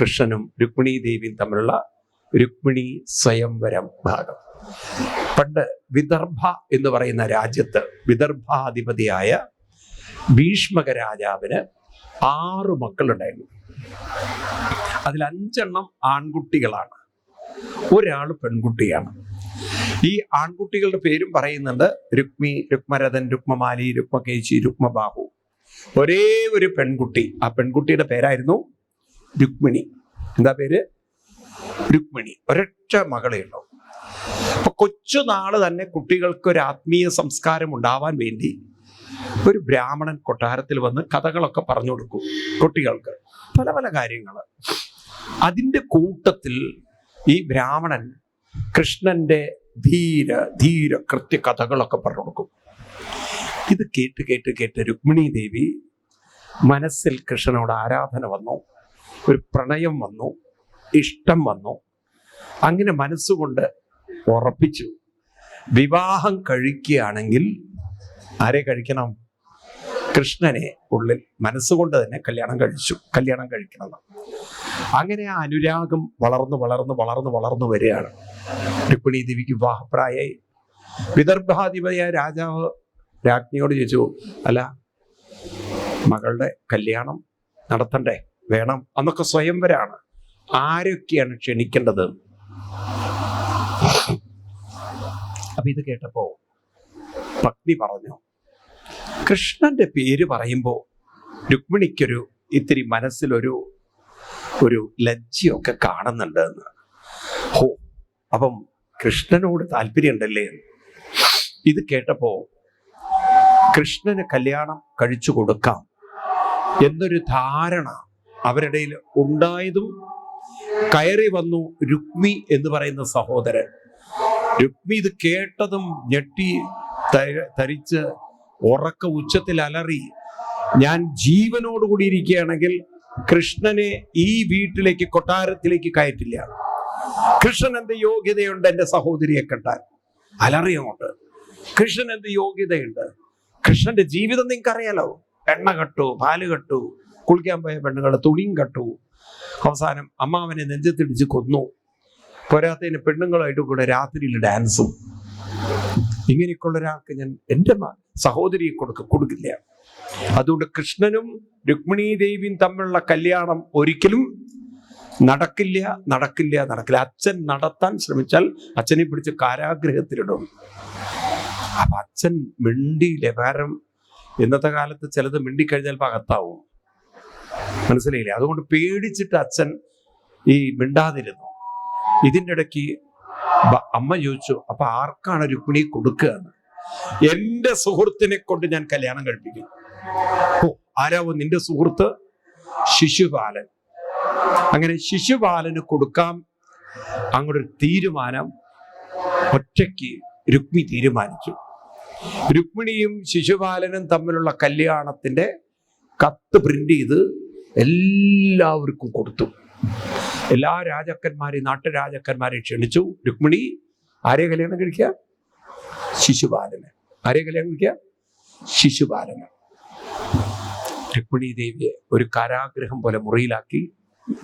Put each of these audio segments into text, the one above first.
കൃഷ്ണനും രുക്മിണി ദേവിയും തമ്മിലുള്ള രുക്മിണി സ്വയംവരം ഭാഗം. പണ്ട് വിദർഭ എന്ന് പറയുന്ന രാജ്യത്ത് വിദർഭാധിപതിയായ ഭീഷ്മക രാജാവിന് ആറു മക്കളുണ്ടായിരുന്നു. അതിൽ അഞ്ചെണ്ണം ആൺകുട്ടികളാണ്. ഒരാൾ പെൺകുട്ടിയാണ്. ഈ ആൺകുട്ടികളുടെ പേരും പറയുന്നുണ്ട് രുക്മി രുക്മരഥൻ രുക്മമാലി രുക്മകേശി രുക്മബാഹു. ഒരേ ഒരു പെൺകുട്ടി. ആ പെൺകുട്ടിയുടെ പേരായിരുന്നു രുക്മിണി. എന്താ പേര്? രുക്മിണി. ഒരൊറ്റ മകളേ ഉള്ളൂ. അപ്പൊ കൊച്ചുനാൾ തന്നെ കുട്ടികൾക്ക് ഒരു ആത്മീയ സംസ്കാരം ഉണ്ടാവാൻ വേണ്ടി ഒരു ബ്രാഹ്മണൻ കൊട്ടാരത്തിൽ വന്ന് കഥകളൊക്കെ പറഞ്ഞു കൊടുക്കും കുട്ടികൾക്ക്. പല പല കാര്യങ്ങൾ അതിന്റെ കൂട്ടത്തിൽ ഈ ബ്രാഹ്മണൻ കൃഷ്ണന്റെ ധീര ധീര കൃത്യ കഥകളൊക്കെ പറഞ്ഞു കൊടുക്കും. ഇത് കേട്ട് കേട്ട് കേട്ട് രുക്മിണി ദേവി മനസ്സിൽ കൃഷ്ണനോട് ആരാധന വന്നു. ഒരു പ്രണയം വന്നു ഇഷ്ടം വന്നു. അങ്ങനെ മനസ്സുകൊണ്ട് ഉറപ്പിച്ചു. വിവാഹം കഴിക്കുകയാണെങ്കിൽ ആരെ കഴിക്കണം? കൃഷ്ണനെ ഉള്ളിൽ മനസ്സുകൊണ്ട് തന്നെ കല്യാണം കഴിച്ചു കല്യാണം കഴിക്കണം. അങ്ങനെ ആ അനുരാഗം വളർന്നു വളർന്നു വളർന്നു വളർന്നു വരികയാണ്. രുക്മിണി ദേവിക്ക് വിവാഹപ്രായായി വിദർഭാധിപതിയായ രാജാവ് രാജ്ഞിയോട് ചോദിച്ചു അല്ല മകളുടെ കല്യാണം നടത്തണ്ടേ? വേണം. അന്നൊക്കെ സ്വയംവരാണ്. ആരൊക്കെയാണ് ക്ഷണിക്കേണ്ടത്? അപ്പൊ ഇത് കേട്ടപ്പോ പത്നി പറഞ്ഞു കൃഷ്ണന്റെ പേര് പറയുമ്പോൾ രുക്മിണിക്കൊരു ഇത്തിരി മനസ്സിലൊരു ഒരു ലജ്ജയൊക്കെ കാണുന്നുണ്ട് എന്ന്. ഹോ അപ്പം കൃഷ്ണനോട് താല്പര്യമുണ്ടല്ലേ ഇത് കേട്ടപ്പോ കൃഷ്ണന് കല്യാണം കഴിച്ചു കൊടുക്കാം എന്നൊരു ധാരണ അവരുടെ ഉണ്ടായതും കയറി വന്നു രുക്മി എന്ന് പറയുന്ന സഹോദരൻ. രുക്മി ഇത് കേട്ടതും ഞെട്ടി ധരിച്ച് ഉറക്ക ഉച്ചത്തിൽ അലറി ഞാൻ ജീവനോടുകൂടി ഇരിക്കുകയാണെങ്കിൽ കൃഷ്ണനെ ഈ വീട്ടിലേക്ക് കൊട്ടാരത്തിലേക്ക് കയറ്റില്ല. കൃഷ്ണൻ എന്ത് യോഗ്യതയുണ്ട് എന്റെ സഹോദരിയെ കണ്ടാൽ? അലറി അങ്ങോട്ട് കൃഷ്ണൻ എന്ത് യോഗ്യതയുണ്ട്? കൃഷ്ണന്റെ ജീവിതം നിങ്ങൾക്ക് അറിയാലോ എണ്ണ കെട്ടു പാൽ കട്ടു കുളിക്കാൻ പോയ പെണ്ണുങ്ങളുടെ തുണിയും കട്ടു. അവസാനം അമ്മാവനെ നെഞ്ചത്തിടിച്ച് കൊന്നു. പോരാത്തതിന് പെണ്ണുങ്ങളായിട്ട് കൂടെ രാത്രിയിൽ ഡാൻസും ഇങ്ങനെയൊക്കെയുള്ള ഒരാൾക്ക് ഞാൻ എന്റെ സഹോദരിയെ കൊടുക്ക കൊടുക്കില്ല. അതുകൊണ്ട് കൃഷ്ണനും രുക്മിണി ദേവിയും തമ്മിലുള്ള കല്യാണം ഒരിക്കലും നടക്കില്ല നടക്കില്ല നടക്കില്ല. അച്ഛൻ നടത്താൻ ശ്രമിച്ചാൽ അച്ഛനെ പിടിച്ച് കാരാഗ്രഹത്തിലിടും. അപ്പൊ അച്ഛൻ മിണ്ടിയില്ല. കാരണം ഇന്നത്തെ കാലത്ത് ചിലത് മിണ്ടിക്കഴിഞ്ഞാൽ അകത്താവും മനസ്സിലായില്ലേ? അതുകൊണ്ട് പേടിച്ചിട്ട് അച്ഛൻ ഈ മിണ്ടാതിരുന്നു. ഇതിന്റെ ഇടയ്ക്ക് അമ്മ ചോദിച്ചു അപ്പൊ ആർക്കാണ് രുക്മിണി കൊടുക്കുക എന്ന്? എന്റെ സുഹൃത്തിനെ കൊണ്ട് ഞാൻ കല്യാണം കഴിപ്പിക്കും. ഓ ആരാവോ നിന്റെ സുഹൃത്ത്? ശിശുപാലൻ. അങ്ങനെ ശിശുപാലന് കൊടുക്കാം. അങ്ങോട്ടൊരു തീരുമാനം. ഒറ്റയ്ക്ക് രുക്മി തീരുമാനിച്ചു. രുക്മിണിയും ശിശുപാലനും തമ്മിലുള്ള കല്യാണത്തിന്റെ കത്ത് പ്രിന്റ് ചെയ്ത് എല്ലാവർക്കും കൊടുത്തു. എല്ലാ രാജാക്കന്മാരെയും നാട്ടുരാജാക്കന്മാരെയും ക്ഷണിച്ചു. രുക്മിണി ആരെ കല്യാണം കഴിക്കുക ശിശുപാലന്. ആരെ കല്യാണം കഴിക്കുക ശിശുപാലന്. രുക്മിണി ദേവിയെ ഒരു കാരാഗ്രഹം പോലെ മുറിയിലാക്കി.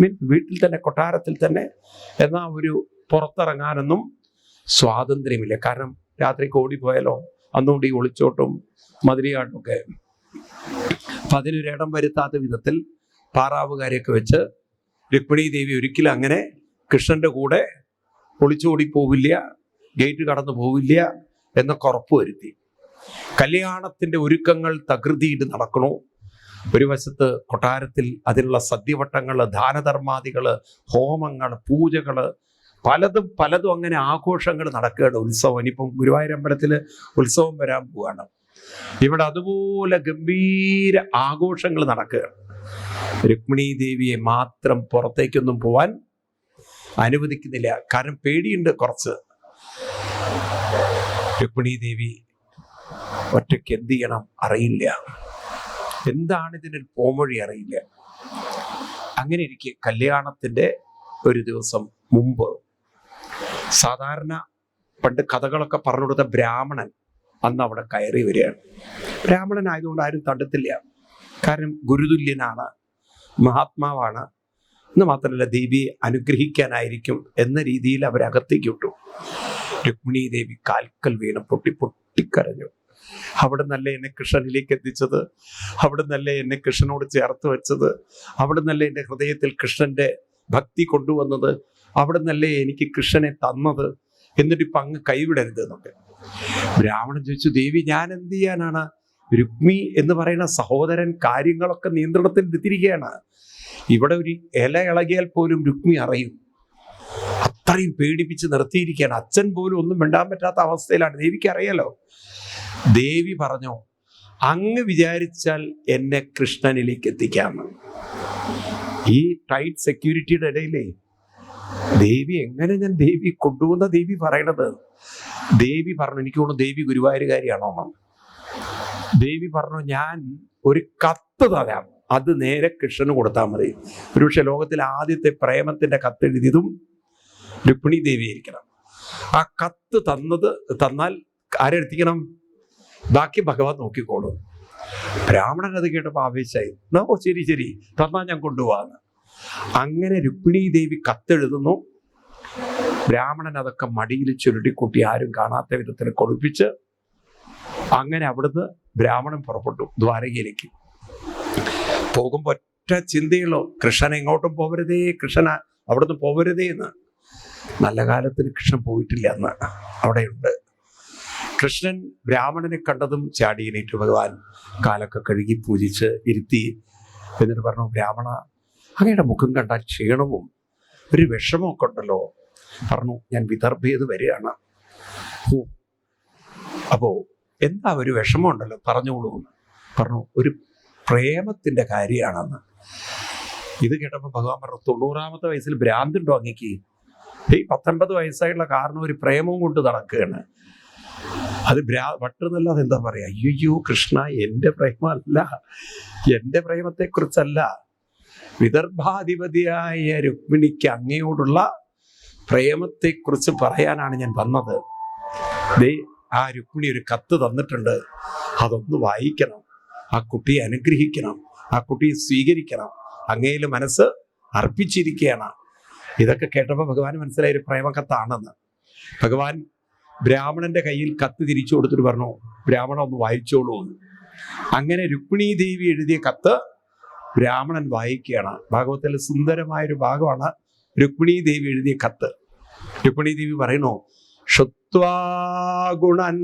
മീൻ വീട്ടിൽ തന്നെ കൊട്ടാരത്തിൽ തന്നെ എന്നാൽ ഒരു പുറത്തിറങ്ങാനൊന്നും സ്വാതന്ത്ര്യമില്ല. കാരണം രാത്രിക്ക് ഓടിപ്പോയാലോ? അന്നുകൊണ്ട് ഈ ഒളിച്ചോട്ടും മതിരിയാട്ടും ഒക്കെ അപ്പൊ അതിനൊരു ഇടം വരുത്താത്ത വിധത്തിൽ പാറാവുകാരെയൊക്കെ വെച്ച് രുക്മിണി ദേവി ഒരിക്കലും അങ്ങനെ കൃഷ്ണന്റെ കൂടെ ഒളിച്ചോടി പോവില്ല ഗേറ്റ് കടന്നു പോവില്ല എന്നൊക്കെ ഉറപ്പുവരുത്തി കല്യാണത്തിന്റെ ഒരുക്കങ്ങൾ തകൃതിയിട്ട് നടക്കണു. ഒരു വശത്ത് കൊട്ടാരത്തിൽ അതിനുള്ള സദ്യവട്ടങ്ങൾ ദാനധർമാദികൾ ഹോമങ്ങൾ പൂജകൾ പലതും പലതും അങ്ങനെ ആഘോഷങ്ങൾ നടക്കുകയാണ്. ഉത്സവം. ഇനിയിപ്പം ഗുരുവായൂരമ്പലത്തിൽ ഉത്സവം വരാൻ പോവാണ്. ഇവിടെ അതുപോലെ ഗംഭീര ആഘോഷങ്ങൾ നടക്കുകയാണ്. രുക്മിണി ദേവിയെ മാത്രം പുറത്തേക്കൊന്നും പോവാൻ അനുവദിക്കുന്നില്ല. കാരണം പേടിയുണ്ട് കുറച്ച്. രുക്മിണി ദേവി ഒറ്റയ്ക്ക് എന്ത് ചെയ്യണം അറിയില്ല. എന്താണ് ഇതിനൊരു പോംവഴി അറിയില്ല. അങ്ങനെ ഇരിക്കെ കല്യാണത്തിന്റെ ഒരു ദിവസം മുമ്പ് സാധാരണ പണ്ട് കഥകളൊക്കെ പറഞ്ഞു കൊടുത്ത ബ്രാഹ്മണൻ അന്ന് അവിടെ കയറി വരികയാണ്. ബ്രാഹ്മണൻ ആയതുകൊണ്ട് ആരും തടുത്തില്ല. കാരണം ഗുരുതുല്യനാണ് മഹാത്മാവാണ്. എന്ന് മാത്രമല്ല ദേവിയെ അനുഗ്രഹിക്കാനായിരിക്കും എന്ന രീതിയിൽ അവരകത്തേക്ക് വിട്ടു. രുക്മിണി ദേവി കാൽക്കൽ വീണ് പൊട്ടി പൊട്ടിക്കരഞ്ഞു. അവിടെ നല്ല എന്നെ കൃഷ്ണനിലേക്ക് എത്തിച്ചത്? അവിടെ നല്ല എന്നെ കൃഷ്ണനോട് ചേർത്ത് വെച്ചത്? അവിടെ നല്ല എന്റെ ഹൃദയത്തിൽ കൃഷ്ണന്റെ ഭക്തി കൊണ്ടുവന്നത്? അവിടെ നല്ല എനിക്ക് കൃഷ്ണനെ തന്നത്? എന്നിട്ട് ഇപ്പൊ അങ്ങ് കൈവിടരുത് എന്നൊക്കെ. ബ്രാഹ്മണൻ ചോദിച്ചു ദേവി ഞാൻ എന്ത് ചെയ്യാനാണ്? രുക്മി എന്ന് പറയുന്ന സഹോദരൻ കാര്യങ്ങളൊക്കെ നിയന്ത്രണത്തിൽ എത്തിയിരിക്കുകയാണ് ഇവിടെ ഒരു ഇല ഇളകിയാൽ പോലും രുക്മി അറിയും. അത്രയും പേടിപ്പിച്ച് നിർത്തിയിരിക്കുകയാണ്. അച്ഛൻ പോലും ഒന്നും മിണ്ടാൻ പറ്റാത്ത അവസ്ഥയിലാണ്. ദേവിക്ക് അറിയാലോ? ദേവി പറഞ്ഞു അങ്ങ് വിചാരിച്ചാൽ എന്നെ കൃഷ്ണനിലേക്ക് എത്തിക്കാമെന്ന് ഈ ടൈറ്റ് സെക്യൂരിറ്റിയുടെ ഇടയിലേ ദേവി എങ്ങനെ ഞാൻ ദേവി കൊണ്ടുപോകുന്ന ദേവി പറയണത്? ദേവി പറഞ്ഞു എനിക്ക് തോന്നുന്നു ദേവി ഗുരുവായൂരുകാരിയാണോ എന്ന് ദേവി പറഞ്ഞു ഞാൻ ഒരു കത്ത് തരാം. അത് നേരെ കൃഷ്ണന് കൊടുത്താൽ മതി. ഒരുപക്ഷെ ലോകത്തിലെ ആദ്യത്തെ പ്രേമത്തിന്റെ കത്ത് എഴുതിയതും രുക്മിണി ദേവി ആയിരിക്കണം. ആ കത്ത് തന്നത് തന്നാൽ ആരെടുത്തിക്കണം ബാക്കി ഭഗവാൻ നോക്കിക്കോളും. ബ്രാഹ്മണൻ അത് കേട്ടപ്പോൾ ആവേശമായി. ഓ ശരി ശരി. തന്നാൽ ഞാൻ കൊണ്ടുപോവാന്ന്. അങ്ങനെ രുക്മിണി ദേവി കത്തെഴുതുന്നു. ബ്രാഹ്മണൻ അതൊക്കെ മടിയിൽ ചുരുട്ടിക്കൂട്ടി ആരും കാണാത്ത വിധത്തിൽ കൊടുപ്പിച്ച് അങ്ങനെ അവിടുന്ന് ബ്രാഹ്മണൻ പുറപ്പെട്ടു ദ്വാരകയിലേക്ക്. പോകുമ്പോൾ ഒറ്റ ചിന്തയുള്ളൂ കൃഷ്ണൻ എങ്ങോട്ടും പോവരുതേ കൃഷ്ണൻ അവിടുന്ന് പോവരുതേ എന്ന്. നല്ല കാലത്തിന് കൃഷ്ണൻ പോയിട്ടില്ല എന്ന് അവിടെയുണ്ട്. കൃഷ്ണൻ ബ്രാഹ്മണനെ കണ്ടതും ചാടിയനേറ്റു ഭഗവാൻ കാലൊക്കെ കഴുകി പൂജിച്ച് ഇരുത്തി എന്നിട്ട് പറഞ്ഞു ബ്രാഹ്മണ അങ്ങയുടെ മുഖം കണ്ടാൽ ക്ഷീണവും ഒരു വിഷമമൊക്കെ ഉണ്ടല്ലോ. പറഞ്ഞു ഞാൻ വിദർഭേത് വരികയാണ്. അപ്പോൾ അപ്പോ എന്താ ഒരു വിഷമമുണ്ടല്ലോ? പറഞ്ഞോളൂ. പറഞ്ഞു. ഒരു പ്രേമത്തിന്റെ കാര്യമാണെന്ന്. ഇത് കേട്ടപ്പോൾ ഭഗവാൻ പറഞ്ഞു തൊണ്ണൂറാമത്തെ വയസ്സിൽ ഭ്രാന്തുണ്ടോ അങ്ങേക്ക്. ഈ പത്തൊൻപത് വയസ്സായിട്ടുള്ള കാരണം ഒരു പ്രേമവും കൊണ്ട് നടക്കുകയാണ്. അത് ഭ്രാ വട്ടുന്നല്ലാതെ എന്താ പറയാ? അയ്യോ കൃഷ്ണ എന്റെ പ്രേമല്ല എന്റെ പ്രേമത്തെക്കുറിച്ചല്ല. വിദർഭാധിപതിയായ രുക്മിണിക്ക് അങ്ങയോടുള്ള പ്രേമത്തെക്കുറിച്ച് പറയാനാണ് ഞാൻ വന്നത്. ദേ ആ രുക്മിണി ഒരു കത്ത് തന്നിട്ടുണ്ട്. അതൊന്ന് വായിക്കണം. ആ കുട്ടിയെ അനുഗ്രഹിക്കണം. ആ കുട്ടിയെ സ്വീകരിക്കണം. അങ്ങയിൽ മനസ്സ് അർപ്പിച്ചിരിക്കുകയാണ്. ഇതൊക്കെ കേട്ടപ്പോൾ ഭഗവാൻ മനസ്സിലായ ഒരു പ്രേമകത്താണെന്ന്. ഭഗവാൻ ബ്രാഹ്മണന്റെ കയ്യിൽ കത്ത് തിരിച്ചു കൊടുത്തിട്ട് പറഞ്ഞു ബ്രാഹ്മണൻ ഒന്ന് വായിച്ചോളൂ എന്ന്. അങ്ങനെ രുക്മിണി ദേവി എഴുതിയ കത്ത് ബ്രാഹ്മണൻ വായിക്കുകയാണ്. ഭാഗവത്തിലെ സുന്ദരമായ ഒരു ഭാഗമാണ് രുക്മിണി ദേവി എഴുതിയ കത്ത്. രുക്മിണി ദേവി പറയുന്നു ശ്രുത്വാഗുണൻ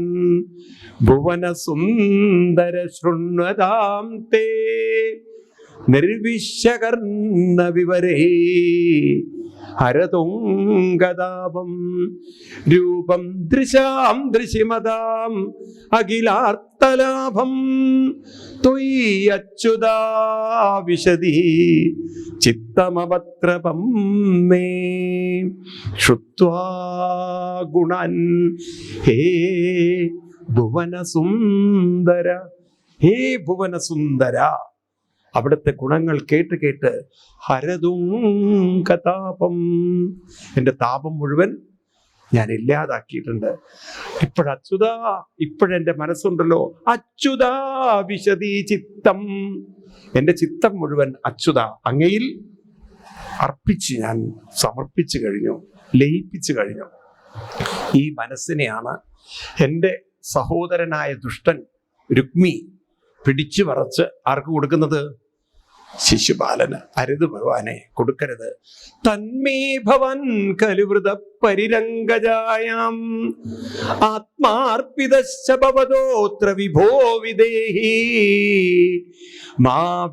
ഭുവന സുന്ദര ശൃണ്വതാം തേ നിർവിശ്യകർണ വിവരേ ഹരതുങ്കതാപം രൂപം ദൃശാം ദൃശിമതാം അഖിലാർത്തലാഭം ത്വയ്യച്യുതാ വിശദി ചിത്തമവത്രപം മേ. ശ്രുത്വാ ഗുണൻ ഹേ ഭുവനസുന്ദര ഹേ ഭുവനസുന്ദര. അവിടുത്തെ ഗുണങ്ങൾ കേട്ട് കേട്ട് ഹരതും കഥാപം. എന്റെ താപം മുഴുവൻ ഞാൻ ഇല്ലാതാക്കിയിട്ടുണ്ട്. ഇപ്പോഴച്യുതാ ഇപ്പോഴെന്റെ മനസ്സുണ്ടല്ലോ. അച്യുതാ വിശദീ ചിത്തം. എന്റെ ചിത്തം മുഴുവൻ അച്യുത അങ്ങയിൽ അർപ്പിച്ച് ഞാൻ സമർപ്പിച്ചു കഴിഞ്ഞു ലയിപ്പിച്ചു കഴിഞ്ഞു. ഈ മനസ്സിനെയാണ് എന്റെ സഹോദരനായ ദുഷ്ടൻ രുക്മി പിടിച്ചു പറച്ച് ആർക്ക് കൊടുക്കുന്നത്? ശിശുപാലന്. അരുത് ഭഗവാനെ കൊടുക്കരുത്. തന്മേ ഭവൻ കലുവൃത പരിരംഗജായാം. ആത്മാർപ്പിതശപവതോത്ര വിഭോ വിദേഹി. മാ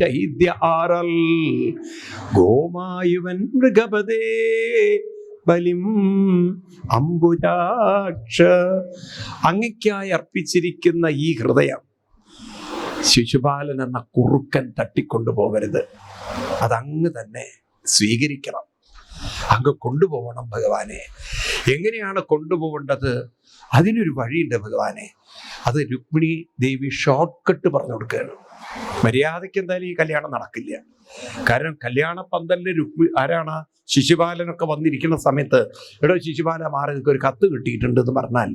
ചൈദ്യ ആറൽ. ഗോമായുവൻ മൃഗപദേ ബലിം അംബുജാക്ഷ അങ്ങയ്ക്കായി അർപ്പിച്ചിരിക്കുന്ന ഈ ഹൃദയം ശിശുപാലൻ എന്ന കുറുക്കൻ തട്ടിക്കൊണ്ടു പോകരുത്. അതങ്ങ് തന്നെ സ്വീകരിക്കണം. അങ്ങ് കൊണ്ടുപോകണം ഭഗവാനെ. എങ്ങനെയാണ് കൊണ്ടുപോകേണ്ടത്? അതിനൊരു വഴിയുണ്ട് ഭഗവാനെ. അത് രുക്മിണി ദേവി ഷോർട്ട് കട്ട് പറഞ്ഞു കൊടുക്കുകയാണ്. മര്യാദയ്ക്ക് എന്തായാലും ഈ കല്യാണം നടക്കില്ല. കാരണം കല്യാണ പന്തലിന് രുക്മി ആരാണ്? ശിശുപാലനൊക്കെ വന്നിരിക്കുന്ന സമയത്ത് എടോ ശിശുപാല മാറുകൾക്ക് ഒരു കത്ത് കിട്ടിയിട്ടുണ്ട് എന്ന് പറഞ്ഞാൽ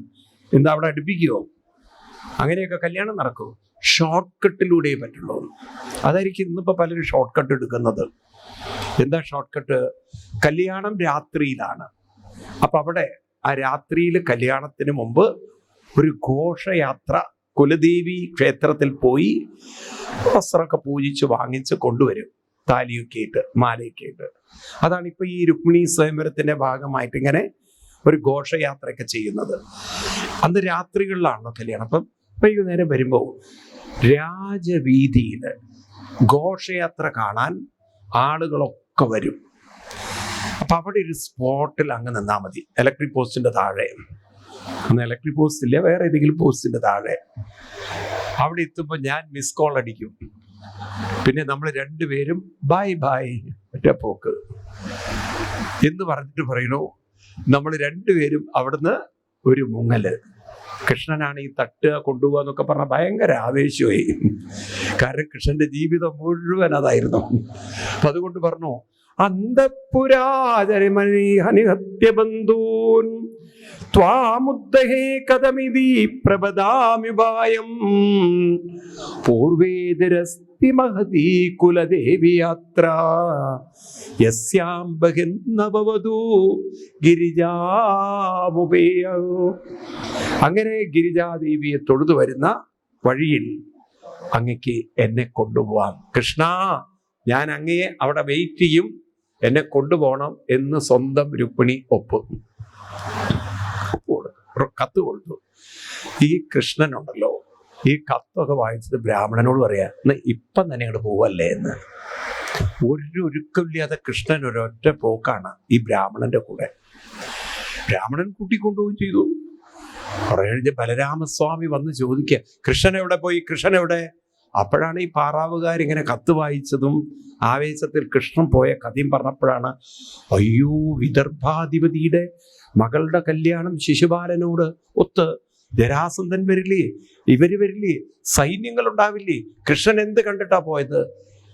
എന്താ അവിടെ അടുപ്പിക്കുമോ അങ്ങനെയൊക്കെ കല്യാണം നടക്കുമോ ഷോർട്ട് കട്ടിലൂടെ പറ്റുള്ളൂ. അതായിരിക്കും ഇന്നിപ്പോൾ പലരും ഷോർട്ട് കട്ട് എടുക്കുന്നത്. എന്താ ഷോർട്ട് കട്ട് കല്യാണം രാത്രിയിലാണ്. അപ്പം അവിടെ ആ രാത്രിയിൽ കല്യാണത്തിന് മുമ്പ് ഒരു ഘോഷയാത്ര കുലദേവി ക്ഷേത്രത്തിൽ പോയി വസ്ത്രമൊക്കെ പൂജിച്ച് വാങ്ങിച്ച് കൊണ്ടുവരും. താലിയൊക്കെ ഇട്ട് അതാണ് ഇപ്പൊ ഈ രുക്മിണി സ്വയംവരത്തിന്റെ ഭാഗമായിട്ട് ഇങ്ങനെ ഒരു ഘോഷയാത്രയൊക്കെ ചെയ്യുന്നത്. അന്ന് രാത്രികളിലാണല്ലോ കല്യാണം. അപ്പം വൈകുന്നേരം വരുമ്പോൾ രാജവീതിയിൽ ഘോഷയാത്ര കാണാൻ ആളുകളൊക്കെ വരും. അപ്പൊ അവിടെ ഒരു സ്പോട്ടിൽ അങ്ങ് നിന്നാൽ മതി. ഇലക്ട്രിക് പോസ്റ്റിന്റെ താഴെ. അന്ന് ഇലക്ട്രിക് പോസ്റ്റ് ഇല്ല? വേറെ ഏതെങ്കിലും പോസ്റ്റിന്റെ താഴെ. അവിടെ എത്തുമ്പോൾ ഞാൻ മിസ് കോൾ അടിക്കും. പിന്നെ നമ്മൾ രണ്ടുപേരും ബായ് ബായ് മറ്റേ പോക്ക്. എന്ന് പറഞ്ഞിട്ട് പറയുന്നു നമ്മൾ രണ്ടുപേരും അവിടുന്ന് ഒരു മുങ്ങൽ. കൃഷ്ണനാണ് ഈ തട്ടുക കൊണ്ടുപോകുക എന്നൊക്കെ പറഞ്ഞ ഭയങ്കര ആവേശമായി. കാരണം കൃഷ്ണന്റെ ജീവിതം മുഴുവൻ അതായിരുന്നു. അപ്പൊ അതുകൊണ്ട് പറഞ്ഞു അന്തപുരാചരമണി ഹനിഹത്യബന്ധൂൻ കഥമിതി പ്രപദാമിപായം പൂർവേതരസ്തി മഹതീ കുലദേവി യാത്ര യസ്യാം ബഹിർന്നവവധൂ ഗിരിജാമുപേയ. അങ്ങനെ ഗിരിജാദേവിയെ തൊഴുതു വരുന്ന വഴിയിൽ അങ്ങക്ക് എന്നെ കൊണ്ടുപോവാം. കൃഷ്ണ ഞാൻ അങ്ങയെ അവിടെ വെയിറ്റ് ചെയ്യും. എന്നെ കൊണ്ടുപോകണം എന്ന് സ്വന്തം രുക്മിണി ഒപ്പ്. കത്ത് കൊടുത്തു. ഈ കൃഷ്ണനുണ്ടല്ലോ. ഈ കത്തൊക്കെ വായിച്ചത് ബ്രാഹ്മണനോട് പറയാ എന്നാ ഇപ്പം തന്നെ ഇങ്ങോട്ട് പോവല്ലേ എന്ന്. ഒരു ഒരുക്കമില്ലാതെ കൃഷ്ണൻ ഒരൊറ്റ പോക്കാണ് ഈ ബ്രാഹ്മണന്റെ കൂടെ. ബ്രാഹ്മണൻ കൂട്ടിക്കൊണ്ടുപോവുകയും ചെയ്തു. കുറെ കഴിഞ്ഞ് ബലരാമസ്വാമി വന്ന് ചോദിക്കുക കൃഷ്ണൻ എവിടെ പോയി? കൃഷ്ണൻ എവിടെ? അപ്പോഴാണ് ഈ പാറാവുകാർ ഇങ്ങനെ കത്ത് വായിച്ചതും ആവേശത്തിൽ കൃഷ്ണൻ പോയ കഥയും പറഞ്ഞപ്പോഴാണ് അയ്യോ വിദർഭാധിപതിയുടെ മകളുടെ കല്യാണം ശിശുപാലനോട് ഒത്ത് ജരാസന്ധൻ വരില്ലേ? ഇവർ വരില്ലേ? സൈന്യങ്ങൾ ഉണ്ടാവില്ലേ? കൃഷ്ണൻ എന്ത് കണ്ടിട്ടാ പോയത്?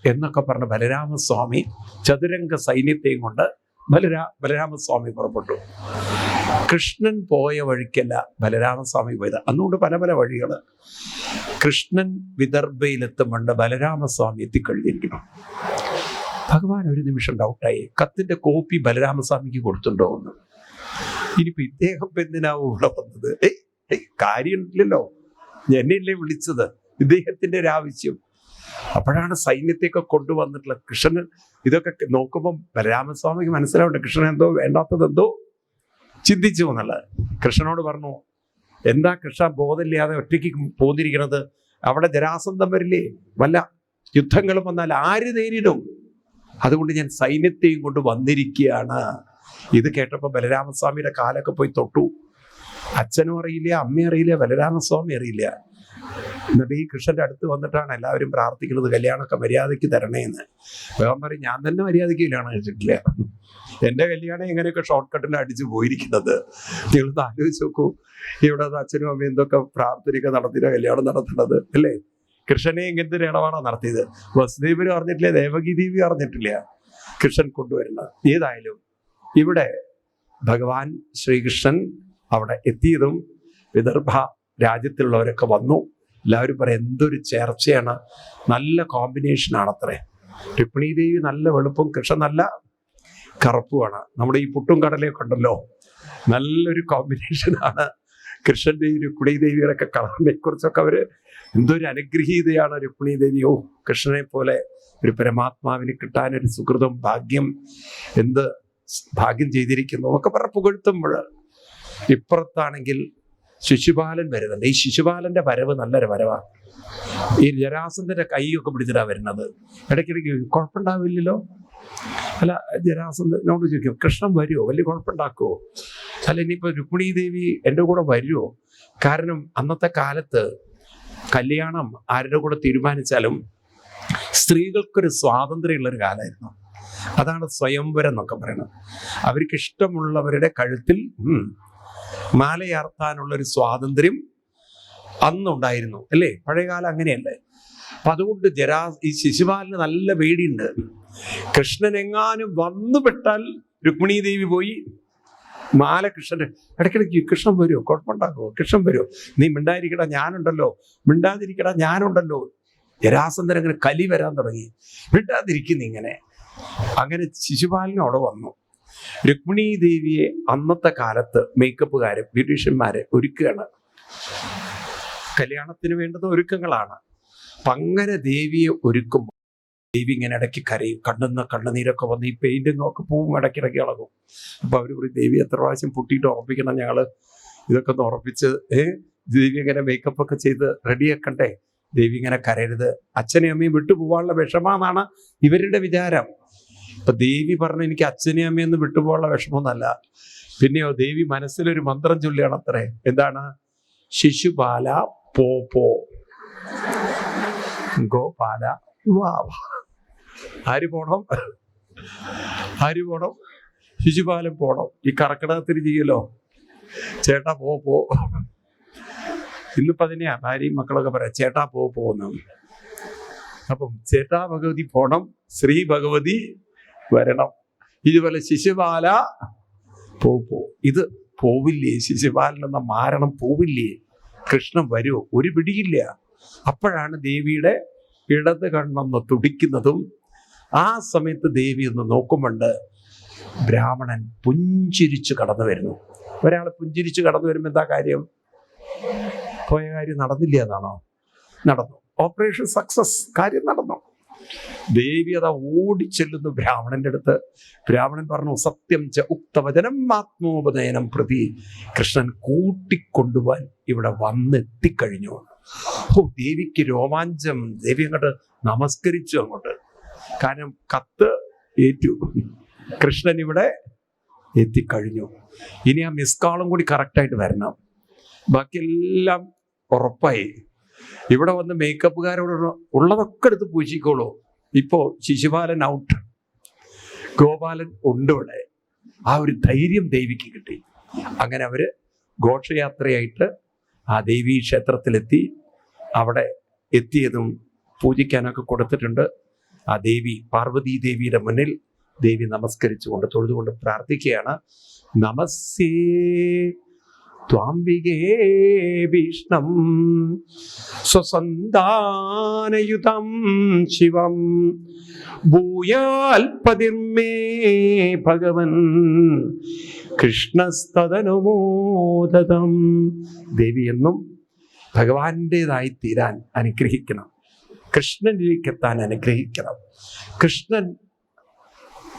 എന്നൊക്കെ പറഞ്ഞ ബലരാമസ്വാമി ചതുരംഗ സൈന്യത്തെയും കൊണ്ട് ബലരാ ബലരാമസ്വാമി പുറപ്പെട്ടു. കൃഷ്ണൻ പോയ വഴിക്കല്ല ബലരാമസ്വാമി പോയത്. അന്നുകൊണ്ട് പല പല വഴികൾ കൃഷ്ണൻ വിദർഭയിലെത്തുമ്പോണ്ട് ബലരാമസ്വാമി എത്തിക്കഴിഞ്ഞിരിക്കണം ഭഗവാൻ ഒരു നിമിഷം ഡൗട്ടായി കത്തിന്റെ കോപ്പി ബലരാമസ്വാമിക്ക് കൊടുത്തിട്ടുണ്ടോ എന്ന്. ഇനിയിപ്പോ ഇദ്ദേഹം എന്തിനാവും ഇവിടെ വന്നത്? ഏയ്! കാര്യമില്ലല്ലോ. എന്നെയല്ലേ വിളിച്ചത്? ഇദ്ദേഹത്തിന്റെ ഒരു ആവശ്യം. അപ്പോഴാണ് സൈന്യത്തെയൊക്കെ കൊണ്ടുവന്നിട്ടുള്ള കൃഷ്ണൻ ഇതൊക്കെ നോക്കുമ്പം ബലരാമസ്വാമിക്ക് മനസ്സിലാവുണ്ട് കൃഷ്ണൻ എന്തോ വേണ്ടാത്തത് എന്തോ ചിന്തിച്ചു എന്നുള്ളത്. കൃഷ്ണനോട് പറഞ്ഞു എന്താ കൃഷ്ണ ബോധമില്ലാതെ ഒറ്റയ്ക്ക് പോന്നിരിക്കണത് അവിടെ ജരാസന്ധം വരില്ലേ? വല്ല യുദ്ധങ്ങളും വന്നാൽ ആര് നേരിടും? അതുകൊണ്ട് ഞാൻ സൈന്യത്തെയും കൊണ്ട് വന്നിരിക്കുകയാണ്. ഇത് കേട്ടപ്പോൾ ബലരാമസ്വാമിയുടെ കാലൊക്കെ പോയി തൊട്ടു. അച്ഛനും അറിയില്ല അമ്മയും അറിയില്ല ബലരാമസ്വാമി അറിയില്ല. എന്നിട്ട് ഈ കൃഷ്ണന്റെ അടുത്ത് വന്നിട്ടാണ് എല്ലാവരും പ്രാർത്ഥിക്കുന്നത് കല്യാണമൊക്കെ മര്യാദയ്ക്ക് തരണേ എന്ന്. വേഗം പറയും ഞാൻ തന്നെ മര്യാദയ്ക്ക് കല്യാണം കഴിച്ചിട്ടില്ല. എന്റെ കല്യാണം എങ്ങനെയൊക്കെ ഷോർട്ട് കട്ടിൽ അടിച്ചു പോയിരിക്കുന്നത്? നിങ്ങളൊന്ന് ആലോചിച്ച് നോക്കൂ. ഇവിടെ അച്ഛനും അമ്മയും എന്തൊക്കെ പ്രാർത്ഥനയൊക്കെ നടത്തിയിട്ട് കല്യാണം നടത്തുന്നത് അല്ലേ? കൃഷ്ണനെ ഇങ്ങനത്തെ ഒരു നടത്തിയത്. വസുദേവനും അറിഞ്ഞിട്ടില്ല ദേവകി ദേവി അറിഞ്ഞിട്ടില്ല കൃഷ്ണൻ കൊണ്ടുവരുന്നത്. ഏതായാലും ഇവിടെ ഭഗവാൻ ശ്രീകൃഷ്ണൻ അവിടെ എത്തിയതും വിദർഭ രാജ്യത്തിലുള്ളവരൊക്കെ വന്നു. എല്ലാവരും പറയും എന്തൊരു ചേർച്ചയാണ്. നല്ല കോമ്പിനേഷനാണ് അത്രേ രുക്മിണി ദേവി നല്ല വെളുപ്പും കൃഷ്ണൻ നല്ല കറുപ്പുമാണ്. നമ്മുടെ ഈ പുട്ടും കടലയൊക്കെ ഉണ്ടല്ലോ. നല്ലൊരു കോമ്പിനേഷനാണ് കൃഷ്ണന്റെയും രുക്മിണി ദേവിയുടെ കളറിനെ കുറിച്ചൊക്കെ അവർ എന്തൊരു അനുഗ്രഹീതയാണ് രുക്മിണി ദേവിയോ കൃഷ്ണനെ പോലെ ഒരു പരമാത്മാവിന് കിട്ടാൻ ഒരു സുഹൃതം ഭാഗ്യം എന്ത് ഭാഗ്യം ചെയ്തിരിക്കുന്നു ഒക്കെ പറഞ്ഞ പുകഴ്ത്തുമ്പോൾ ഇപ്പുറത്താണെങ്കിൽ ശിശുപാലൻ വരുന്നുണ്ട്. ഈ ശിശുപാലന്റെ വരവ് നല്ലൊരു വരവാണ് ഈ ജരാസന്ധന്റെ കൈയൊക്കെ പിടിച്ചിട്ടാ വരുന്നത്. ഇടയ്ക്കിടയ്ക്ക് കുഴപ്പമുണ്ടാവില്ലല്ലോ? അല്ല ജരാസന്ധനോട് ചോദിക്കും കൃഷ്ണൻ വരുമോ വലിയ കുഴപ്പമുണ്ടാക്കുമോ അല്ല ഇനിയിപ്പോ രുക്മിണി ദേവി എന്റെ കൂടെ വരുമോ കാരണം അന്നത്തെ കാലത്ത് കല്യാണം ആരുടെ കൂടെ തീരുമാനിച്ചാലും സ്ത്രീകൾക്കൊരു സ്വാതന്ത്ര്യം ഒരു കാലമായിരുന്നു. അതാണ് സ്വയംവരം എന്നൊക്കെ പറയുന്നത്. അവർക്ക് ഇഷ്ടമുള്ളവരുടെ കഴുത്തിൽ മാലയാർത്താനുള്ള ഒരു സ്വാതന്ത്ര്യം അന്നുണ്ടായിരുന്നു. അല്ലേ? പഴയകാലം അങ്ങനെയല്ലേ? അപ്പൊ അതുകൊണ്ട് ജരാ ഈ ശിശുപാലിന് നല്ല പേടിയുണ്ട്. കൃഷ്ണൻ എങ്ങാനും വന്നു പെട്ടാൽ രുക്മിണി ദേവി പോയി മാല കൃഷ്ണന് ഇടയ്ക്കിടയ്ക്ക് കൃഷ്ണൻ വരുമോ കുഴപ്പമുണ്ടാക്കുമോ കൃഷ്ണൻ വരുമോ നീ മിണ്ടാതിരിക്കടാ ഞാനുണ്ടല്ലോ. മിണ്ടാതിരിക്കടാ ഞാനുണ്ടല്ലോ. ജരാസന്ധൻ അങ്ങനെ കലി വരാൻ തുടങ്ങി. മിണ്ടാതിരിക്കുന്നു ഇങ്ങനെ. അങ്ങനെ ശിശുപാലിനോടെ വന്നു. രുക്മിണി ദേവിയെ അന്നത്തെ കാലത്ത് മേക്കപ്പുകാരും ബ്യൂട്ടീഷ്യന്മാരെ ഒരുക്കുകയാണ്. കല്യാണത്തിന് വേണ്ടുന്ന ഒരുക്കങ്ങളാണ്. അപ്പൊ അങ്ങനെ ദേവിയെ ഒരുക്കുമ്പോൾ ദേവി ഇങ്ങനെ ഇടയ്ക്ക് കരയും. കണ്ണുന്ന കണ്ണുനീരൊക്കെ വന്ന് ഈ പെയിന്റിംഗ് ഒക്കെ പൂവും ഇടയ്ക്ക് ഇളകും. അപ്പൊ അവർ പറയും ദേവി എത്ര പ്രാവശ്യം പൊട്ടിയിട്ട് ഉറപ്പിക്കണം ഞങ്ങൾ? ഇതൊക്കെ ഒന്ന് ഉറപ്പിച്ച് ഏഹ് ദേവി ഇങ്ങനെ മേക്കപ്പ് ഒക്കെ ചെയ്ത് റെഡിയാക്കണ്ടേ ദേവി ഇങ്ങനെ കരയരുത്. അച്ഛനെയും അമ്മയും വിട്ടുപോകാനുള്ള വിഷമാന്നാണ് ഇവരുടെ വിചാരം. ഇപ്പൊ ദേവി പറഞ്ഞു എനിക്ക് അച്ഛനെയും അമ്മയെന്ന് വിട്ടുപോകാനുള്ള വിഷമമൊന്നല്ല പിന്നെയോ ദേവി മനസ്സിലൊരു മന്ത്രം ചൊല്ലുകയാണ് അത്രേ. എന്താണ്? ശിശുപാല പോ പോ. ഗോപാല. ആര് പോണം? ആര് പോണം? ശിശുപാലം പോണം. ഈ കർക്കിടകത്തിന് ചെയ്യലോ ചേട്ടാ പോ പോ. ഇന്നിപ്പോ അതിനെയാ ഭാര്യയും മക്കളൊക്കെ പറയാം ചേട്ടാ പോ പോന്നു അപ്പം ചേട്ടാ ഭഗവതി പോണം ശ്രീ ഭഗവതി വരണം. ഇതുപോലെ ശിശുപാല പോ ഇത് പോവില്ലേ? ശിശുപാലൻ എന്ന മാരണം പോവില്ലേ? കൃഷ്ണൻ വരുമോ ഒരു പിടിയില്ല. അപ്പോഴാണ് ദേവിയുടെ ഇടത് കണ്ണൊന്ന് തുടിക്കുന്നതും ആ സമയത്ത് ദേവി ഒന്ന് നോക്കുമ്പോണ്ട് ബ്രാഹ്മണൻ പുഞ്ചിരിച്ചു കടന്നു വരുന്നു. ഒരാൾ പുഞ്ചിരിച്ചു കടന്നു വരുമ്പോൾ എന്താ കാര്യം? പോയ കാര്യം നടന്നില്ല എന്നാണോ? നടന്നു. ഓപ്പറേഷൻ സക്സസ് കാര്യം നടന്നു. ദേവി അതാ ഓടിച്ചെല്ലുന്നു ബ്രാഹ്മണന്റെ അടുത്ത്. ബ്രാഹ്മണൻ പറഞ്ഞു സത്യം ച ഉക്തവചനം ആത്മോപനയനം പ്രതി കൃഷ്ണൻ കൂട്ടിക്കൊണ്ടുപോവാൻ ഇവിടെ വന്നെത്തിക്കഴിഞ്ഞു. ഓ ദേവിക്ക് രോമാഞ്ചം. ദേവി അങ്ങോട്ട് നമസ്കരിച്ചു അങ്ങോട്ട്. കാരണം കത്ത് ഏറ്റു. കൃഷ്ണൻ ഇവിടെ എത്തിക്കഴിഞ്ഞു. ഇനി ആ മിസ് കാളും കൂടി കറക്റ്റായിട്ട് വരണം. ബാക്കിയെല്ലാം ഉറപ്പായി. ഇവിടെ വന്ന് മേക്കപ്പുകാരോട് ഉള്ളതൊക്കെ എടുത്ത് പൂശിക്കോളൂ. ഇപ്പോ ശിശുപാലൻ ഔട്ട് ഗോപാലൻ ഉണ്ട് ഇവിടെ. ആ ഒരു ധൈര്യം ദേവിക്ക് കിട്ടി. അങ്ങനെ അവർ ഘോഷയാത്രയായിട്ട് ആ ദേവീ ക്ഷേത്രത്തിലെത്തി. അവിടെ എത്തിയതും പൂജിക്കാനൊക്കെ കൊടുത്തിട്ടുണ്ട്. ആ ദേവി പാർവതി ദേവിയുടെ മുന്നിൽ ദേവി നമസ്കരിച്ചുകൊണ്ട് തൊഴുതുകൊണ്ട് പ്രാർത്ഥിക്കുകയാണ്. നമസ്യേ ത്വാംബികേ ഭീഷ്ണം സ്വസന്താനയുതം ശിവം. ഭൂയാൽ പതിർമേ ഭഗവൻ കൃഷ്ണസ്തനുമോദതം ദേവി എന്നും ഭഗവാന്റേതായി തീരാൻ അനുഗ്രഹിക്കണം. കൃഷ്ണനിലേക്ക് എത്താൻ അനുഗ്രഹിക്കണം. കൃഷ്ണൻ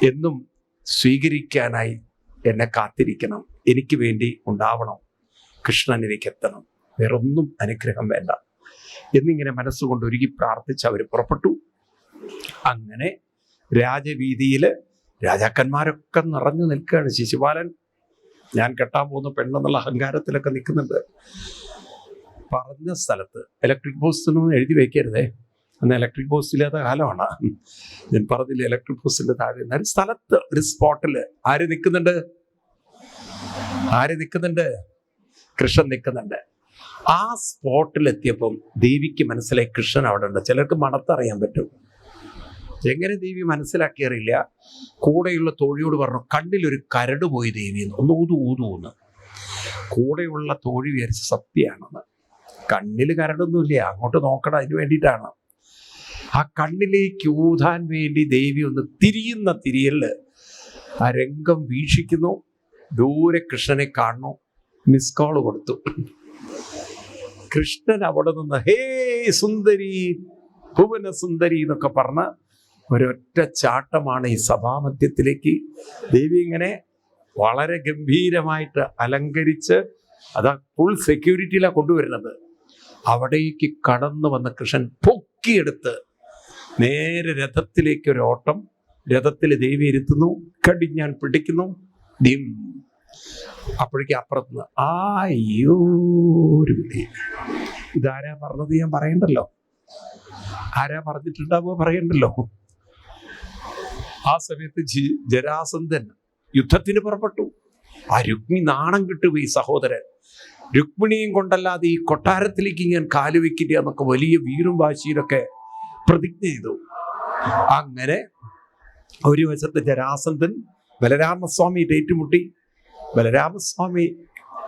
എന്നും സ്വീകരിക്കാനായി എന്നെ കാത്തിരിക്കണം. എനിക്ക് വേണ്ടി ഉണ്ടാവണം. കൃഷ്ണനിലേക്ക് എത്തണം. വേറൊന്നും അനുഗ്രഹം വേണ്ട. എന്നിങ്ങനെ മനസ്സുകൊണ്ട് ഒരുക്കി പ്രാർത്ഥിച്ച് അവർ പുറപ്പെട്ടു. അങ്ങനെ രാജവീതിയിൽ രാജാക്കന്മാരൊക്കെ നിറഞ്ഞു നിൽക്കുകയാണ് ശിശുപാലൻ. ഞാൻ കെട്ടാൻ പോകുന്ന പെണ്ണെന്നുള്ള അഹങ്കാരത്തിലൊക്കെ നിൽക്കുന്നുണ്ട്. പറഞ്ഞ സ്ഥലത്ത് ഇലക്ട്രിക് പോസ്റ്റിനൊന്നും എഴുതി വയ്ക്കരുതേ അന്ന് ഇലക്ട്രിക് പോസ്റ്റ് ഇല്ലാത്ത കാലമാണ്. ഞാൻ പറഞ്ഞില്ല ഇലക്ട്രിക് പോസ്റ്റിന്റെ താഴെ ഒരു സ്ഥലത്ത് ഒരു സ്പോട്ടിൽ ആര് നിൽക്കുന്നുണ്ട്? ആര് നിൽക്കുന്നുണ്ട്? കൃഷ്ണൻ നിൽക്കുന്നുണ്ട്. ആ സ്പോട്ടിൽ എത്തിയപ്പം ദേവിക്ക് മനസ്സിലായി കൃഷ്ണൻ അവിടെ ഉണ്ട് ചിലർക്ക് മണത്തറിയാൻ പറ്റും. എങ്ങനെ ദേവി മനസ്സിലാക്കിയറിയില്ല കൂടെയുള്ള തോഴിയോട് പറഞ്ഞു കണ്ണിലൊരു കരട് പോയി ദേവി എന്ന്. ഒന്ന് ഊതു ഊതു കൂടെയുള്ള തോഴി വിചാരിച്ച സത്യമാണെന്ന്. കണ്ണിൽ കരടൊന്നുമില്ല. അങ്ങോട്ട് നോക്കണം അതിന് വേണ്ടിയിട്ടാണ്. ആ കണ്ണിലേക്ക് ഊതാൻ വേണ്ടി ദേവി ഒന്ന് തിരിയുന്ന തിരിയൽ ആ രംഗം വീക്ഷിക്കുന്നു. ദൂരെ കൃഷ്ണനെ കാണുന്നു. മിസ് കോൾ കൊടുത്തു. കൃഷ്ണൻ അവിടെ നിന്ന് ഹേ സുന്ദരി ഭുവന സുന്ദരി എന്നൊക്കെ പറഞ്ഞ് ഒരൊറ്റ ചാട്ടമാണ് ഈ സഭാമധ്യത്തിലേക്ക്. ദേവി ഇങ്ങനെ വളരെ ഗംഭീരമായിട്ട് അലങ്കരിച്ച് അതാ ഫുൾ സെക്യൂരിറ്റിയിലാണ് കൊണ്ടുവരുന്നത്. അവിടേക്ക് കടന്നു വന്ന കൃഷ്ണൻ പൊക്കിയെടുത്ത് നേരെ രഥത്തിലേക്ക് ഒരു ഓട്ടം. രഥത്തിൽ ദേവി ഇരുത്തുന്നു കടിഞ്ഞാൻ പിടിക്കുന്നു. ഡിം. അപ്പോഴേക്ക് അപ്പുറത്തുനിന്ന് ആയ്യോ ഒരു വിളി ഇതാരാ പറഞ്ഞത് ഞാൻ പറയണ്ടല്ലോ? ആരാ പറഞ്ഞിട്ടുണ്ടാവോ പറയണ്ടല്ലോ? ആ സമയത്ത് ജരാസന്ധൻ യുദ്ധത്തിന് പുറപ്പെട്ടു. ആ രുക്മി നാണം കിട്ടുപോയി സഹോദരൻ. രുക്മിണിയും കൊണ്ടല്ലാതെ ഈ കൊട്ടാരത്തിലേക്ക് ഞാൻ കാലുവെക്കില്ല എന്നൊക്കെ വലിയ വീറും വാശിയിലൊക്കെ പ്രതിജ്ഞ ചെയ്തു. അങ്ങനെ ഒരു വശത്ത് ജരാസന്ധൻ ബലരാമസ്വാമി ഏറ്റുമുട്ടി ബലരാമസ്വാമി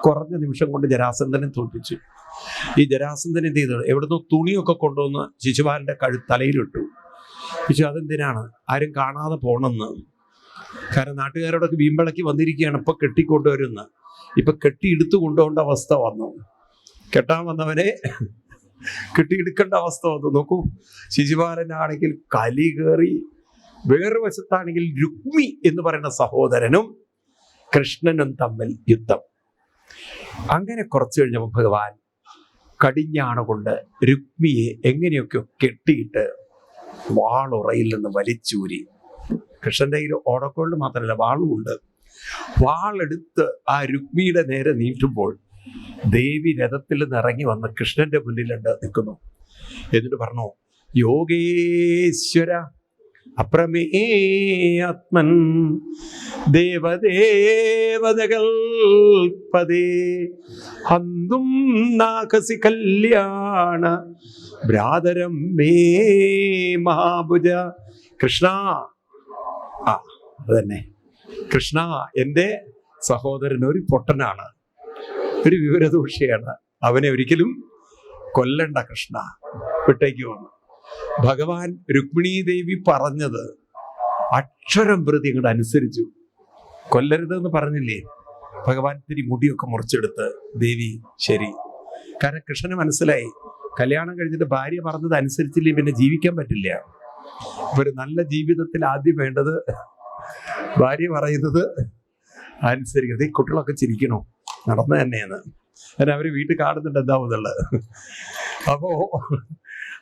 കുറഞ്ഞ നിമിഷം കൊണ്ട് ജരാസന്ധനെ തോൽപ്പിച്ചു. ഈ ജരാസന്ധൻ എന്ത് ചെയ്തു? എവിടുന്ന് തുണിയൊക്കെ കൊണ്ടുവന്ന് ശിശുപാലന്റെ കഴു തലയിലിട്ടു. പക്ഷെ അതെന്തിനാണ്? ആരും കാണാതെ പോണെന്ന്. കാരണം നാട്ടുകാരോടൊക്കെ വീമ്പളക്കി വന്നിരിക്കുകയാണ്. ഇപ്പൊ കെട്ടിക്കൊണ്ടുവരുന്ന. ഇപ്പൊ കെട്ടി എടുത്തു കൊണ്ടുപോകേണ്ട അവസ്ഥ വന്നു. കെട്ടാൻ വന്നവനെ കെട്ടിയെടുക്കേണ്ട അവസ്ഥ വന്നു. നോക്കൂ ശിശുപാലനാണെങ്കിൽ കലി കയറി വേറെ വശത്താണെങ്കിൽ രുക്മി എന്ന് പറയുന്ന സഹോദരനും കൃഷ്ണനും തമ്മിൽ യുദ്ധം. അങ്ങനെ കുറച്ചു കഴിഞ്ഞപ്പോൾ ഭഗവാൻ കടിഞ്ഞാണ് കൊണ്ട് രുക്മിയെ എങ്ങനെയൊക്കെയോ കെട്ടിയിട്ട് വാളുറയിൽ നിന്ന് വലിച്ചൂരി. കൃഷ്ണന്റെ കയ്യിൽ ഓടക്കോളിൽ മാത്രമല്ല വാളുമുണ്ട് വാളെടുത്ത് ആ രുക്മിയുടെ നേരെ നീട്ടുമ്പോൾ ദേവി രഥത്തിൽ നിന്ന് ഇറങ്ങി വന്ന് കൃഷ്ണന്റെ മുന്നിലുണ്ട് നിൽക്കുന്നു. എന്നിട്ട് പറഞ്ഞു യോഗേശ്വര അപ്രമേയാത്മൻ ദേവദേവതകൾ പതേ അന്തും നാകസി കല്യാണ ഭ്രാതരം മേ മഹാഭുജ. കൃഷ്ണ. ആ അതന്നെ. കൃഷ്ണ എന്റെ സഹോദരൻ ഒരു പൊട്ടനാണ്. ഒരു വിവരദോഷിയാണ്. അവനെ ഒരിക്കലും കൊല്ലണ്ട കൃഷ്ണ. വിട്ടേക്ക് വന്നു ഭഗവാൻ രുക്മിണി ദേവി പറഞ്ഞത് അക്ഷരം പ്രതി ഇങ്ങോട്ട് അനുസരിച്ചു. കൊല്ലരുതെന്ന് പറഞ്ഞില്ലേ? ഭഗവാൻ തിരി മുടിയൊക്കെ മുറിച്ചെടുത്ത് ദേവി ശരി. കാരണം കൃഷ്ണന് മനസ്സിലായി കല്യാണം കഴിഞ്ഞിട്ട് ഭാര്യ പറഞ്ഞത് അനുസരിച്ചില്ലേ പിന്നെ ജീവിക്കാൻ പറ്റില്ല. ഒരു നല്ല ജീവിതത്തിൽ ആദ്യം വേണ്ടത് ഭാര്യ പറയുന്നത് അനുസരിക്കുന്നത് ഈ കുട്ടികളൊക്കെ ചിരിക്കണോ? നടന്നു തന്നെയാണ്. കാരണം അവർ വീട്ടിൽ കാണുന്നുണ്ട് എന്താവുന്നുള്ളത് അപ്പോ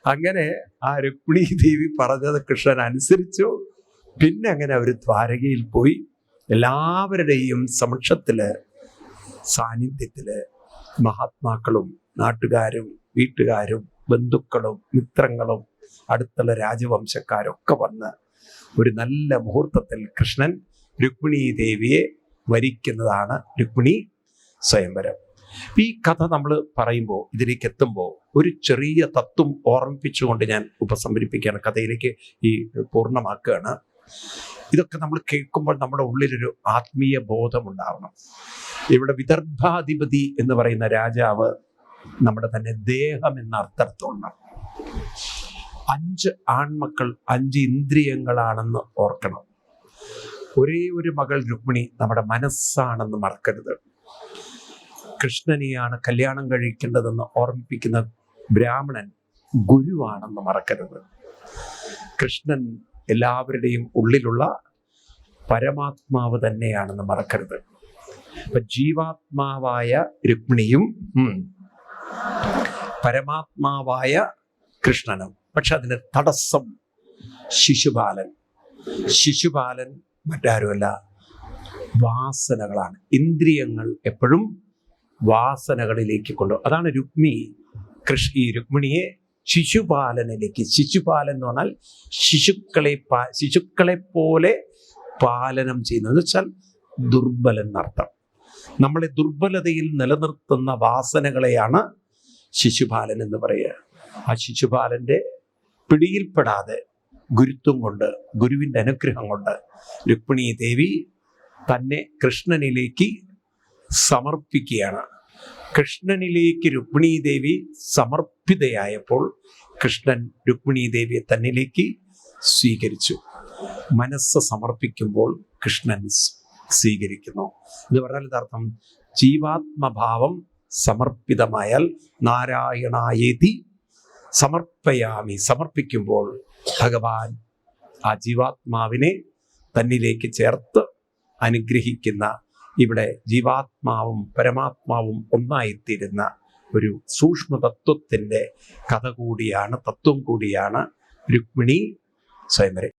അങ്ങനെ ആ രുക്മിണി ദേവി പറഞ്ഞത് കൃഷ്ണൻ അനുസരിച്ചു. പിന്നെ അങ്ങനെ അവർ ദ്വാരകയിൽ പോയി. എല്ലാവരുടെയും സമക്ഷത്തിൽ സാന്നിധ്യത്തിൽ മഹാത്മാക്കളും നാട്ടുകാരും വീട്ടുകാരും ബന്ധുക്കളും മിത്രങ്ങളും അടുത്തുള്ള രാജവംശക്കാരൊക്കെ വന്ന് ഒരു നല്ല മുഹൂർത്തത്തിൽ കൃഷ്ണൻ രുക്മിണി ദേവിയെ വരിക്കുന്നതാണ് രുക്മിണി സ്വയംവരം. ഈ കഥ നമ്മൾ പറയുമ്പോൾ ഇതിലേക്ക് എത്തുമ്പോൾ ഒരു ചെറിയ തത്വം ഓർമ്മിപ്പിച്ചുകൊണ്ട് ഞാൻ ഉപസംഹരിപ്പിക്കുകയാണ്. കഥയിലേക്ക് ഈ പൂർണമാക്കുകയാണ്. ഇതൊക്കെ നമ്മൾ കേൾക്കുമ്പോൾ നമ്മുടെ ഉള്ളിലൊരു ആത്മീയ ബോധം ഉണ്ടാവണം ഇവിടെ വിദർഭാധിപതി എന്ന് പറയുന്ന രാജാവ് നമ്മുടെ തന്നെ ദേഹം എന്ന അർത്ഥത്തോണം അഞ്ച് ആൺമക്കൾ അഞ്ച് ഇന്ദ്രിയങ്ങളാണെന്ന് ഓർക്കണം. ഒരേ ഒരു മകൾ രുക്മിണി നമ്മുടെ മനസ്സാണെന്ന് മറക്കരുത്. കൃഷ്ണനെയാണ് കല്യാണം കഴിക്കേണ്ടതെന്ന് ഓർമ്മിപ്പിക്കുന്ന ബ്രാഹ്മണൻ ഗുരുവാണെന്ന് മറക്കരുത്. കൃഷ്ണൻ എല്ലാവരുടെയും ഉള്ളിലുള്ള പരമാത്മാവ് തന്നെയാണെന്ന് മറക്കരുത്. അപ്പൊ ജീവാത്മാവായ രുക്മിണിയും പരമാത്മാവായ കൃഷ്ണനും. പക്ഷെ അതിന് തടസ്സം ശിശുപാലൻ ശിശുപാലൻ മറ്റാരുമല്ല വാസനകളാണ്. ഇന്ദ്രിയങ്ങൾ എപ്പോഴും വാസനകളിലേക്ക് കൊണ്ടു അതാണ് രുക്മി. കൃഷ് ഈ രുക്മിണിയെ ശിശുപാലനിലേക്ക് ശിശുപാലൻ എന്ന് പറഞ്ഞാൽ ശിശുക്കളെ പാ ശിശുക്കളെ പോലെ പാലനം ചെയ്യുന്നത് എന്ന് വെച്ചാൽ ദുർബലൻ എന്നർത്ഥം. നമ്മളെ ദുർബലതയിൽ നിലനിർത്തുന്ന വാസനകളെയാണ് ശിശുപാലൻ എന്ന് പറയുക. ആ ശിശുപാലന്റെ പിടിയിൽപ്പെടാതെ ഗുരുത്വം കൊണ്ട് ഗുരുവിന്റെ അനുഗ്രഹം കൊണ്ട് രുക്മിണി ദേവി തന്നെ കൃഷ്ണനിലേക്ക് സമർപ്പിക്കുകയാണ്. കൃഷ്ണനിലേക്ക് രുക്മിണി ദേവി സമർപ്പിതയായപ്പോൾ കൃഷ്ണൻ രുക്മിണി ദേവിയെ തന്നിലേക്ക് സ്വീകരിച്ചു. മനസ്സ് സമർപ്പിക്കുമ്പോൾ കൃഷ്ണൻ സ്വീകരിക്കുന്നു. എന്ന് പറഞ്ഞാൽ ഇതർത്ഥം ജീവാത്മഭാവം സമർപ്പിതമായാൽ നാരായണായേതി സമർപ്പയാമി. സമർപ്പിക്കുമ്പോൾ ഭഗവാൻ ആ ജീവാത്മാവിനെ തന്നിലേക്ക് ചേർത്ത് അനുഗ്രഹിക്കുന്ന ഇവിടെ ജീവാത്മാവും പരമാത്മാവും ഒന്നായിത്തീരുന്ന ഒരു സൂക്ഷ്മതത്വത്തിന്റെ കഥ കൂടിയാണ് തത്വം കൂടിയാണ് രുക്മിണി സ്വയംവരം.